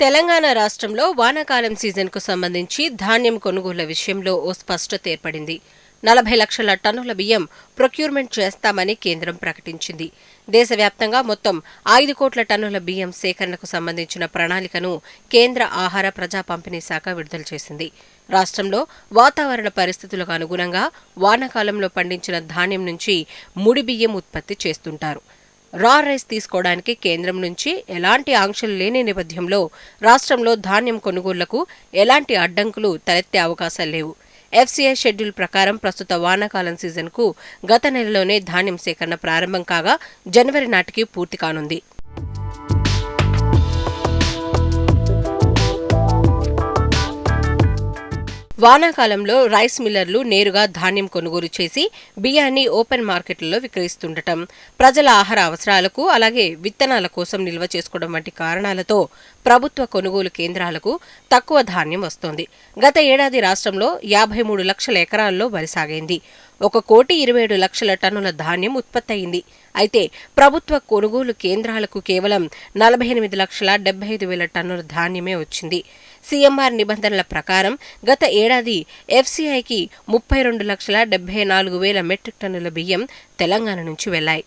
తెలంగాణ రాష్ట్రంలో వానాకాలం సీజన్కు సంబంధించి ధాన్యం కొనుగోళ్ళ విషయంలో ఓ స్పష్టత ఏర్పడింది. నలభై లక్షల టన్నుల బియ్యం ప్రొక్యూర్మెంట్ చేస్తామని కేంద్రం ప్రకటించింది. దేశవ్యాప్తంగా మొత్తం ఐదు కోట్ల టన్నుల బియ్యం సేకరణకు సంబంధించిన ప్రణాళికను కేంద్ర ఆహార ప్రజా పంపిణీ శాఖ విడుదల చేసింది. రాష్ట్రంలో వాతావరణ పరిస్థితులకు అనుగుణంగా వానాకాలంలో పండించిన ధాన్యం నుంచి ముడి బియ్యం ఉత్పత్తి చేస్తుంటారు. రా రైస్ తీసుకోవడానికి కేంద్రం నుంచి ఎలాంటి ఆంక్షలు లేని నేపథ్యంలో రాష్ట్రంలో ధాన్యం కొనుగోళ్ళకు ఎలాంటి అడ్డంకులు తలెత్తే అవకాశాలు లేవు. ఎఫ్సీఐ షెడ్యూల్ ప్రకారం ప్రస్తుత వానాకాలం సీజన్కు గత నెలలోనే ధాన్యం సేకరణ ప్రారంభం కాగా జనవరి నాటికి పూర్తి కానుంది. వానాకాలంలో రైస్ మిల్లర్లు నేరుగా ధాన్యం కొనుగోలు చేసి బియ్యాన్ని ఓపెన్ మార్కెట్లలో విక్రయిస్తుండటం ప్రజల ఆహార అవసరాలకు అలాగే విత్తనాల కోసం నిల్వ చేసుకోవడం వంటి కారణాలతో ప్రభుత్వ కొనుగోలు కేంద్రాలకు తక్కువ ధాన్యం వస్తోంది. గత ఏడాది రాష్ట్రంలో యాభై మూడు లక్షల ఎకరాల్లో వరి సాగైంది. ఒక కోటి ఇరవై ఏడు లక్షల టన్నుల ధాన్యం ఉత్పత్తి అయింది అయితే ప్రభుత్వ కొనుగోలు కేంద్రాలకు కేవలం నలభై ఎనిమిది లక్షల డెబ్బై ఐదు వేల టన్నుల ధాన్యమే వచ్చింది. సీఎంఆర్ నిబంధనల ప్రకారం గత ఏడాది ఎఫ్సీఐకి ముప్పై రెండు లక్షల డెబ్బై నాలుగు వేల మెట్రిక్ టన్నుల బియ్యం తెలంగాణ నుంచి వెళ్ళాయి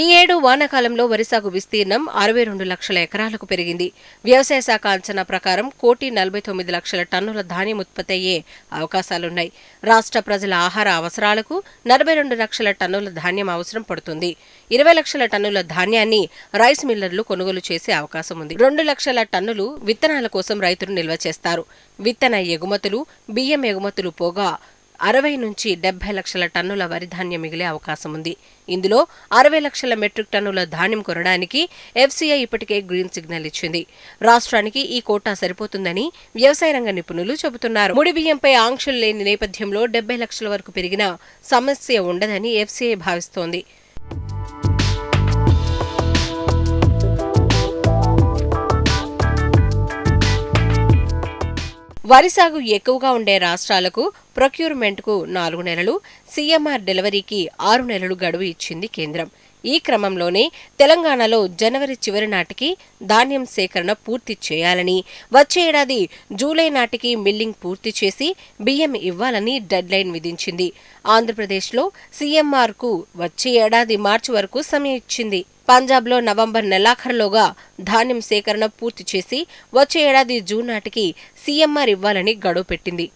ఈ ఏడు వానాకాలంలో వరి సాగు విస్తీర్ణం అరవై రెండు లక్షల ఎకరాలకు పెరిగింది. వ్యవసాయ శాఖ అంచనా ప్రకారం కోటి నలభై తొమ్మిది లక్షల టన్నుల ధాన్యం ఉత్పత్తి అయ్యే అవకాశాలున్నాయి. రాష్ట్ర ప్రజల ఆహార అవసరాలకు నలభై రెండు లక్షల టన్నుల ధాన్యం అవసరం పడుతుంది. ఇరవై లక్షల టన్నుల ధాన్యాన్ని రైస్ మిల్లర్లు కొనుగోలు చేసే అవకాశం ఉంది. రెండు లక్షల టన్నులు విత్తనాల కోసం రైతులు నిల్వ చేస్తారు. విత్తన ఎగుమతులు బియ్యం ఎగుమతులు పోగా అరవై నుంచి డెబ్బై లక్షల టన్నుల వరి ధాన్యం మిగిలే అవకాశం ఉంది. ఇందులో అరవై లక్షల మెట్రిక్ టన్నుల ధాన్యం కొనడానికి ఎఫ్సీఐ ఇప్పటికే గ్రీన్ సిగ్నల్ ఇచ్చింది. రాష్ట్రానికి ఈ కోటా సరిపోతుందని వ్యవసాయ రంగ నిపుణులు చెబుతున్నారు. ముడి బియ్యంపై ఆంక్షలు లేని నేపథ్యంలో డెబ్బై లక్షల వరకు పెరిగిన సమస్య ఉండదని ఎఫ్సీఐ భావిస్తోంది. వరి సాగు ఎక్కువగా ఉండే రాష్ట్రాలకు ప్రొక్యూర్మెంట్కు నాలుగు నెలలు సీఎంఆర్ డెలివరీకి ఆరు నెలలు గడువు ఇచ్చింది కేంద్రం. ఈ క్రమంలోనే తెలంగాణలో జనవరి చివరి నాటికి ధాన్యం సేకరణ పూర్తి చేయాలని వచ్చే ఏడాది జూలై నాటికి మిల్లింగ్ పూర్తి చేసి బియ్యం ఇవ్వాలని డెడ్లైన్ విధించింది. ఆంధ్రప్రదేశ్లో సీఎంఆర్కు వచ్చే ఏడాది మార్చి వరకు సమయం ఇచ్చింది. పంజాబ్లో నవంబర్ నెలాఖరులోగా ధాన్యం సేకరణ పూర్తి చేసి వచ్చే ఏడాది జూన్ నాటికి సీఎంఆర్ ఇవ్వాలని గడువు పెట్టింది.